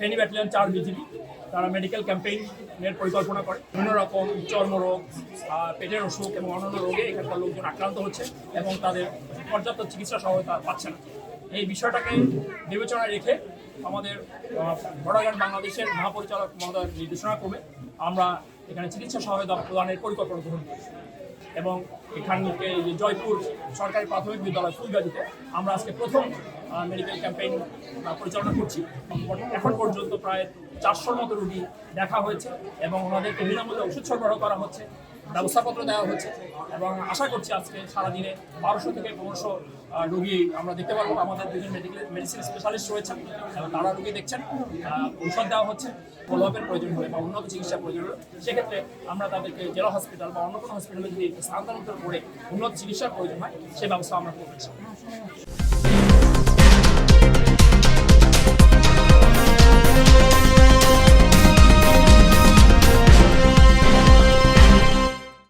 Feni battalion চার BGB তারা medical ক্যাম্পেইনের পরিকল্পনা করে। বিভিন্ন রকম চর্মরোগ পেটের অসুখ এবং অন্যান্য রোগে এখানকার লোকজন আক্রান্ত হচ্ছে এবং তাদের পর্যাপ্ত চিকিৎসা সহায়তা পাচ্ছে না। এই বিষয়টাকে বিবেচনায় রেখে আমাদের বড়াঘাট বাংলাদেশের মহাপরিচালক মহোদয়ের নির্দেশনা ক্রমে আমরা এখানে চিকিৎসা সহায়তা প্রদানের পরিকল্পনা গ্রহণ করেছি। এবং এখান জয়পুর সরকারি প্রাথমিক বিদ্যালয় ফুলগাজিতে আমরা আজকে প্রথম মেডিকেল ক্যাম্পেইন পরিচালনা করছি। এখন পর্যন্ত প্রায় চারশোর মতো রুগী দেখা হয়েছে এবং ওনাদেরকে বিনামূল্যে ওষুধ সরবরাহ করা হচ্ছে। ব্যবস্থাপত্র দেওয়া হচ্ছে এবং আশা করছি আজকে সারাদিনে বারোশো থেকে পনেরোশো রুগী আমরা দেখতে পারব। আমাদের দুজন মেডিকেল মেডিসিন স্পেশালিস্ট রয়েছেন, এবং তারা রুগী দেখছেন ঔষধ দেওয়া হচ্ছে ফলো প্রয়োজন হলে বা উন্নত চিকিৎসার প্রয়োজন হলে। সেক্ষেত্রে আমরা তাদেরকে জেলা হসপিটাল বা অন্য কোনো হসপিটালে যদি স্থানান্তর করে উন্নত চিকিৎসার প্রয়োজন হয়, সে ব্যবস্থা আমরা করছি